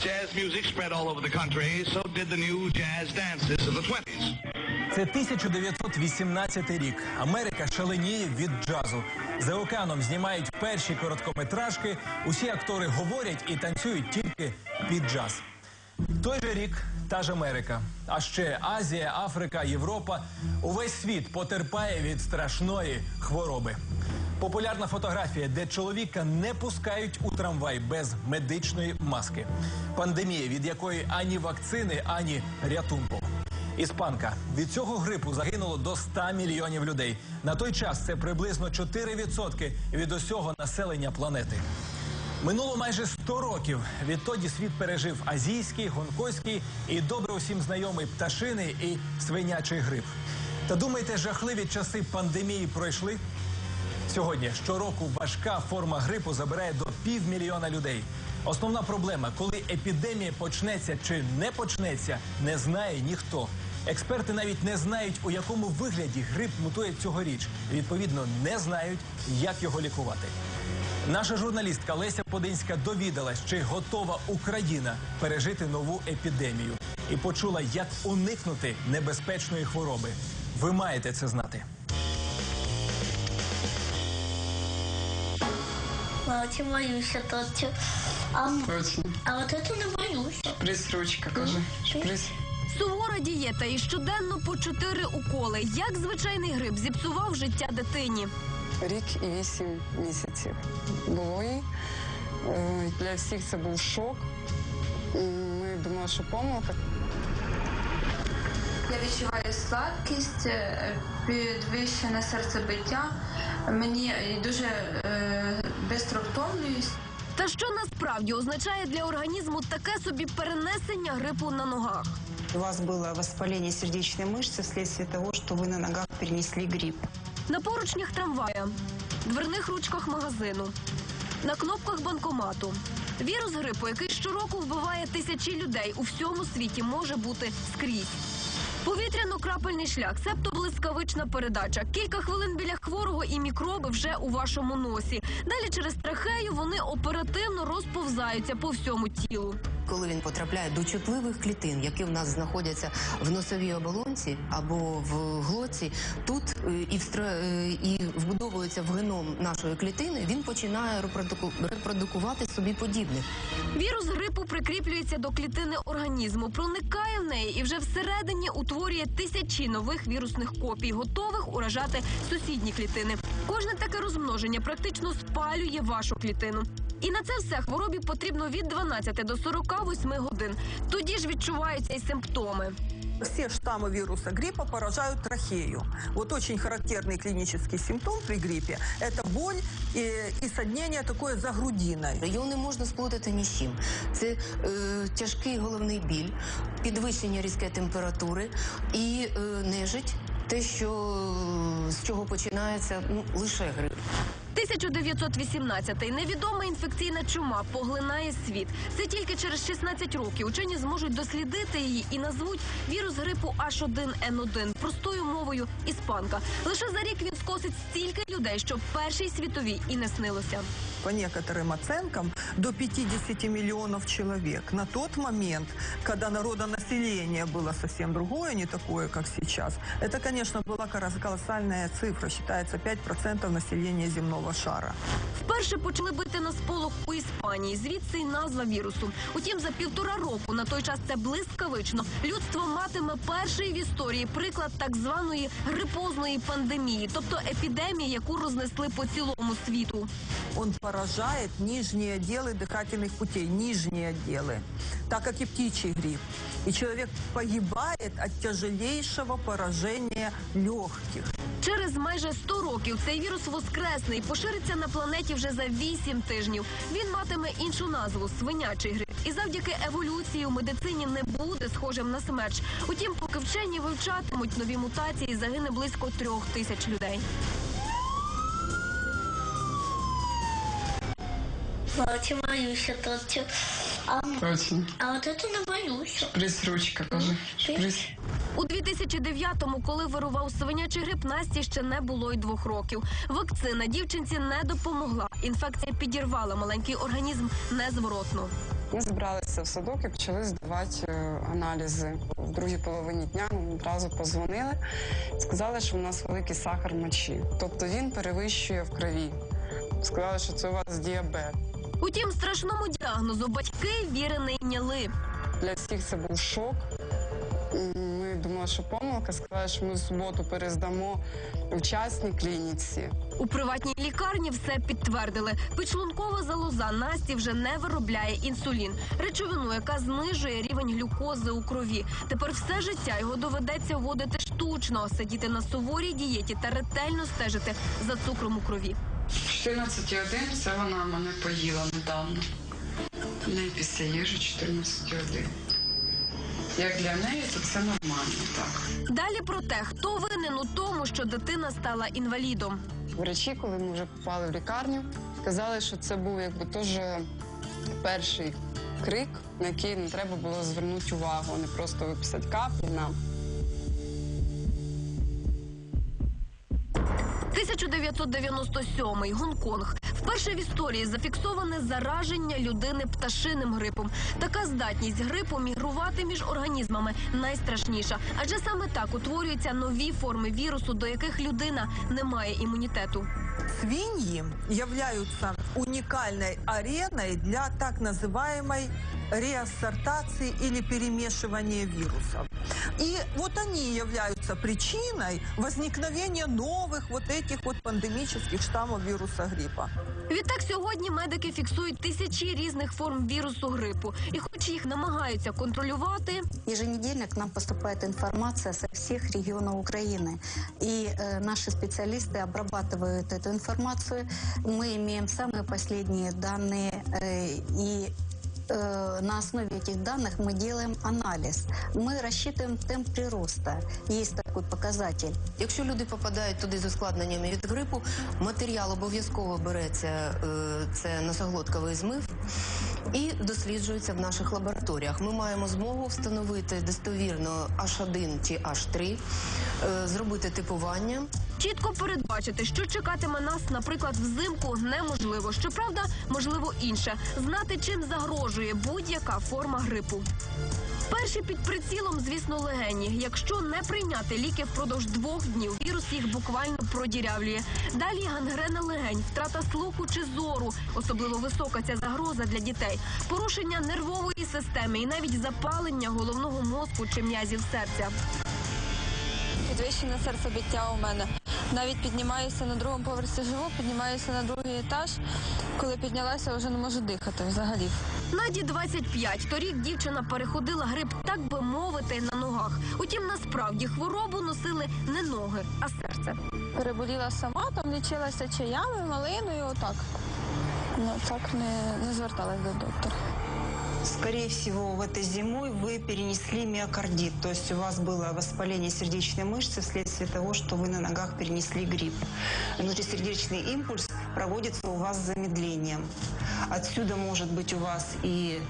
jazz music spread all over the country, so did the new jazz dances of the 20s. Це 1918 рік. Америка шаленіє від джазу. За океаном знімають перші короткометражки. Усі актори говорять і танцюють тільки під джаз. Той же рік та ж Америка. А ще Азія, Африка, Європа. Увесь світ потерпає від страшної хвороби. Популярна фотографія, де чоловіка не пускають у трамвай без медичної маски. Пандемія, від якої ані вакцини, ані рятунку. Іспанка від цього грипу загинуло до 100 мільйонів людей. На той час це приблизно 4% від усього населення планети. Минуло майже 100 років. Відтоді світ пережив азійський, гонконгський і добре усім знайомий пташиний і свинячий грип. Та думаєте, жахливі часи пандемії пройшли? Сьогодні щороку важка форма грипу забирає до півмільйона людей. Основна проблема, коли епідемія почнеться чи не почнеться, не знає ніхто. Експерти навіть не знають, у якому вигляді грип мутує цьогоріч. Відповідно, не знають, як його лікувати. Наша журналістка Леся Подинська довідалась, чи готова Україна пережити нову епідемію, і почула, як уникнути небезпечної хвороби. Ви маєте це знати. Боюся тут. А, м- Точно. а от це не боюся. Шприц, ручка, кажи. Шприц. Сувора дієта і щоденно по чотири уколи. Як звичайний грип зіпсував життя дитині. Рік і вісім місяців було їй. Е, Для всіх це був шок. М, Ми думали, що помилка. Я відчуваю слабкість, е, підвищене серцебиття. Мені дуже е, бистро втомлююсь. Та що насправді означає для організму таке собі перенесення грипу на ногах? У вас было воспаление сердечной мышцы вследствие того, что вы на ногах перенесли грипп. На поручнях трамвая, дверних ручках магазину, на кнопках банкомату. Вірус грипу, який щороку вбиває тисячі людей у всьому світі, може бути скрізь. Повітряно-крапельний шлях, себто блискавична передача. Кілька хвилин біля хворого і мікроби вже у вашому носі. Далі через трахею вони оперативно розповзаються по всьому тілу. Коли він потрапляє до чутливих клітин, які в нас знаходяться в носовій оболонці або в глоці, тут е, і, е, і вбудовується в геном нашої клітини, він починає репродуку... репродукувати собі подібних. Вірус грипу прикріплюється до клітини організму, проникає в неї і вже всередині утворює тисячі нових вірусних копій, готових уражати сусідні клітини. Кожне таке розмноження практично спалює вашу клітину. І на це все хворобі потрібно від 12 до 48 годин. Тоді ж відчуваються і симптоми. Все штаммы вируса гриппа поражают трахею. Вот очень характерный клинический симптом при гриппе – это боль и, и соднение такое за грудиной. Його не можна сплутати ні з чим. Це е, тяжкий головний біль, підвищення різкої температури і е, нежить, те, що е, з чого починається ну, лише грип. 1918-й невідома інфекційна чума поглинає світ. Це тільки через 16 років учені зможуть дослідити її і назвуть вірус грипу H1N1 простою мовою іспанка. Лише за рік він скосить стільки людей, що першій світовій і не снилося По некоторым оценкам, до 50 миллионов человек. На тот момент, когда народонаселение было совсем другое, не такое, как сейчас, это, конечно, была кора- колоссальная цифра. Считается 5% населения земного шара. Вперше почали бити на сполох у Іспанії. Звідси й назва вірусу. Утім, за півтора року на той час це блискавично. Людство матиме перший в історії приклад так званої грипозної пандемії, тобто епідемії, яку рознесли по цілому світу. Он поражает нижние отделы дыхательных путей, нижние отделы, так как и птичий грипп. И человек погибает от тяжелейшего поражения легких. Через майже 100 років цей вірус воскресне і пошириться на планеті вже за 8 тижнів. Він матиме іншу назву свинячий грип. І завдяки еволюції у медицині не буде схожим на смерч. Утім, поки вчені вивчатимуть нові мутації, загине близько трьох тисяч людей. Боюся тут. А, м- Точно. а от це не боюся. Шприц, ручка, кажи. Шприц. У 2009-му, коли вирував свинячий грип, Насті ще не було й двох років. Вакцина дівчинці не допомогла. Інфекція підірвала маленький організм незворотно. Ми збиралися в садок і почали здавати е, аналізи. В другій половині дня нам одразу позвонили, сказали, що у нас великий сахар в мочі. Тобто він перевищує в крові. Сказали, що це у вас діабет. Утім, страшному діагнозу батьки віри не йняли. Для всіх це був шок. Ми думали, що помилка. Сказали, що ми в суботу перездамо в частній клініці. У приватній лікарні все підтвердили. Підшлункова залоза Насті вже не виробляє інсулін, речовину, яка знижує рівень глюкози у крові. Тепер все життя його доведеться вводити штучно, сидіти на суворій дієті та ретельно стежити за цукром у крові. 14,1 це вона мене поїла недавно. В неї після їжі 14,1. Як для неї, то це нормально, так. Далі про те, хто винен у тому, що дитина стала інвалідом. Врачі, коли ми вже попали в лікарню, казали, що це був якби теж перший крик, на який не треба було звернути увагу, а не просто виписати каплі нам. 1997 Гонконг. Вперше в історії зафіксоване зараження людини пташиним грипом. Така здатність грипу мігрувати між організмами найстрашніша, адже саме так утворюються нові форми вірусу, до яких людина не має імунітету. Свиньи являются уникальной ареной для так называемой реассортации или перемешивания вирусов. И вот они являются причиной возникновения новых вот этих вот пандемических штаммов вируса гриппа. Відтак сьогодні медики фіксують тисячі різних форм вірусу грипу, і хоч їх намагаються контролювати, Еженедельно к нам поступает информация со всех регионов Украины. И э, наши специалисты обрабатывают эту информацию. Мы имеем самые последние данные э, и э, на основе этих данных мы делаем анализ. Мы рассчитываем темп прироста. Есть такой показатель. Якщо люди попадають туди з ускладненнями від грипу, матеріал обов'язково береться, е, це носоглотковий змив, і досліджується в наших лабораторіях. Ми маємо змогу встановити достовірно H1 чи H3, е, зробити типування. чітко передбачити, що чекатиме нас, наприклад, взимку, неможливо. Щоправда, можливо інше знати, чим загрожує будь-яка форма грипу. Перші під прицілом, звісно, легені. Якщо не прийняти ліки впродовж двох днів, вірус їх буквально продірявлює. Далі гангрена легень, втрата слуху чи зору, особливо висока ця загроза для дітей, порушення нервової системи і навіть запалення головного мозку чи м'язів серця. Підвищене серцебиття у мене. Навіть піднімаюся на другому поверсі живу, піднімаюся на другий етаж. Коли піднялася, вже не можу дихати взагалі. Наді 25. Торік дівчина переходила грип, так би мовити, на ногах. Утім, насправді хворобу носили не ноги, а серце. Переболіла сама, там лічилася чаями, малиною, отак. Ну так не, не зверталась до доктора Скорее всего, в этой зимой вы перенесли миокардит, то есть у вас было воспаление сердечной мышцы вследствие того, что вы на ногах перенесли грипп. Внутрисердечный импульс проводится у вас с замедлением. Отсюда может быть у вас и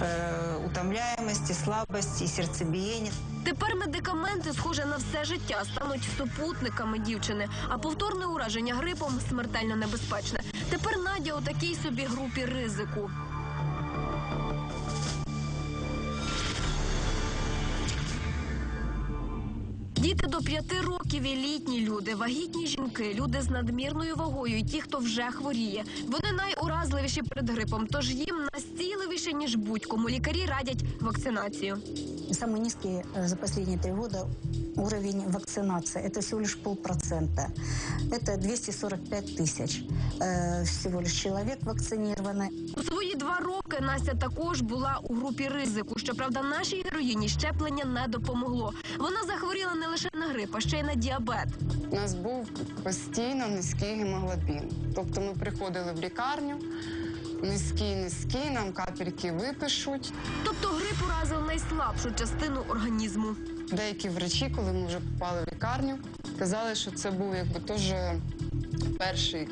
э, утомляемость, и слабость, и сердцебиение. Тепер медикаменти, схоже на все життя, стануть супутниками дівчини, а повторне ураження грипом смертельно небезпечне. Тепер Надя у такій собі групі ризику. Діти до п'яти років і літні люди, вагітні жінки, люди з надмірною вагою, і ті, хто вже хворіє. Вони найуразливіші перед грипом, тож їм настійливіше ніж будь-кому. Лікарі радять вакцинацію. Самый низкий э, за последние три года уровень вакцинации. Это всего лишь полпроцента. Это 245 тысяч э, всего лишь человек вакцинировано. У свої два роки Настя також була у групі ризику. Щоправда, нашій героїні щеплення не допомогло. Вона захворіла не лише на грип, а ще й на діабет. У нас був постійно низький гемоглобін. Тобто ми приходили в лікарню, низький, низький, нам капельки випишуть. Тобто грип уразив найслабшу частину організму. Деякі врачі, коли ми вже попали в лікарню, казали, що це був якби теж перший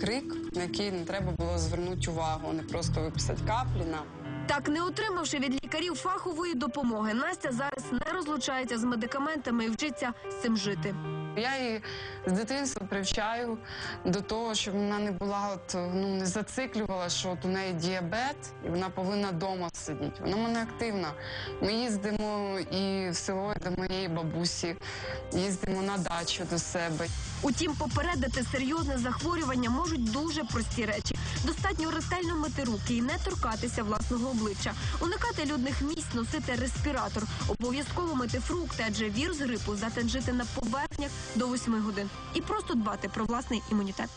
крик, на який не треба було звернути увагу, а не просто виписати каплі нам. Так, не отримавши від лікарів фахової допомоги, Настя зараз не розлучається з медикаментами і вчиться з цим жити. Я її з дитинства привчаю до того, щоб вона не була от ну не зациклювала, що от у неї діабет, і вона повинна вдома сидіти. Вона в мене активна. Ми їздимо і в село до моєї бабусі, їздимо на дачу до себе. Утім, попередити серйозне захворювання можуть дуже прості речі. Достатньо ретельно мити руки і не торкатися власного обличчя, уникати людних місць, носити респіратор, обов'язково мити фрукти, адже вірус грипу здатен жити на поверхнях до 8 годин, і просто дбати про власний імунітет.